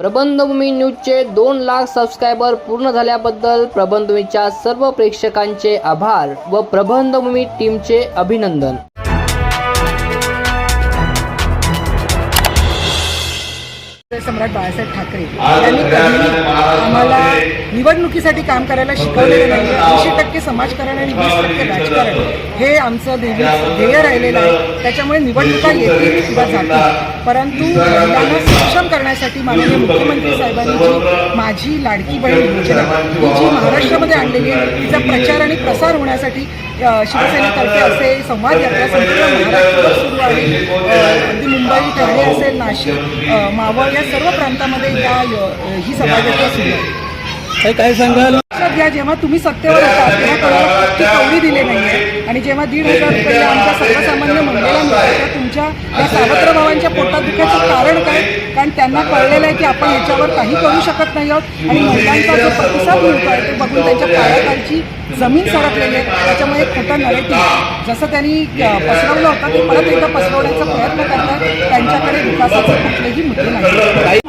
प्रबंधभूमी न्यूजचे दोन लाख सबस्क्रायबर पूर्ण झाल्याबद्दल प्रबंधभूमीच्या सर्व प्रेक्षकांचे आभार व प्रबंधभूमी टीमचे अभिनंदन. सम्राट बाळासाहेब ठाकरे यांनी कधीही आम्हाला निवडणुकीसाठी काम करायला शिकवलेलं नाही ऐंशी टक्के समाजकारण आणि वीस टक्के राजकारण हे आमचं ध्येय ध्येय राहिलेलं आहे. त्याच्यामुळे निवडणुका येतील किंवा जातील. परंतु महिलांना सक्षम करण्यासाठी माननीय मुख्यमंत्री साहेबांनी जी माझी लाडकी बहीण योजना ही जी महाराष्ट्रामध्ये आणलेली आहे तिचा प्रचार आणि प्रसार होण्यासाठी शिवसेनेतर्फे असे संवाद यात्रा संपूर्ण महाराष्ट्रात सुरू आहे. अगदी मुंबई ठाणे असेल नाशिक मावळ या सर्व प्रांतामध्ये या ही सभायात्रा सुरू आहे. काय सांगाल? लक्षात घ्या जेव्हा तुम्ही सत्तेवर होता तेव्हा कोणाला पक्की कवडी दिले नाहीये. आणि जेव्हा दीड हजार रुपये आमच्या सर्वसामान्य मिळतात तेव्हा तुमच्या या सावत्र भावांच्या पोटात दुखायचं कारण काय? कारण त्यांना कळलेलं आहे की आपण याच्यावर काही करू शकत नाही आहोत. आणि महिलांचा जो प्रतिसाद मिळतो आहे ते बघून त्यांच्या पायाखालची जमीन सरकलेली आहे. त्याच्यामुळे एक खोटं नरेटिव्ह जसं त्यांनी पसरवलं होतं ते परत एकदा पसरवण्याचा प्रयत्न करतात त्यांच्याकडे विकासाचे कुठलेही मुद्दे नाही.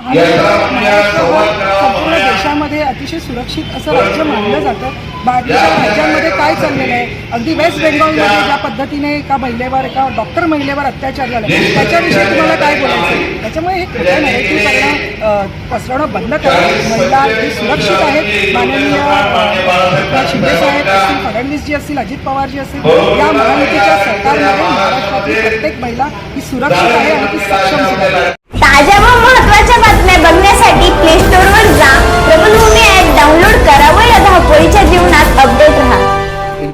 संपूर्ण देशामध्ये अतिशय सुरक्षित असं राज्य मानलं जातं. बाकीच्या राज्यांमध्ये काय चाललेलं आहे? अगदी वेस्ट बेंगॉलमध्ये ज्या पद्धतीने एका महिलेवर एका डॉक्टर महिलेवर अत्याचार झाला त्याच्याविषयी तुम्हाला काय बोलायचं आहे? त्याच्यामुळे हे खोटं नरेटिव्ह करणं पसरवणं बंद करा. महिला सुरक्षित आहेत. माननीय शिंदे फडणवीसजी असतील अजित पवारजी असतील या महायुतीच्या सरकारमध्ये महाराष्ट्रातील प्रत्येक महिला ही सुरक्षित आहे आणि ती सक्षम सुद्धा आहे. ताज्या व महत्त्वाच्या बातम्या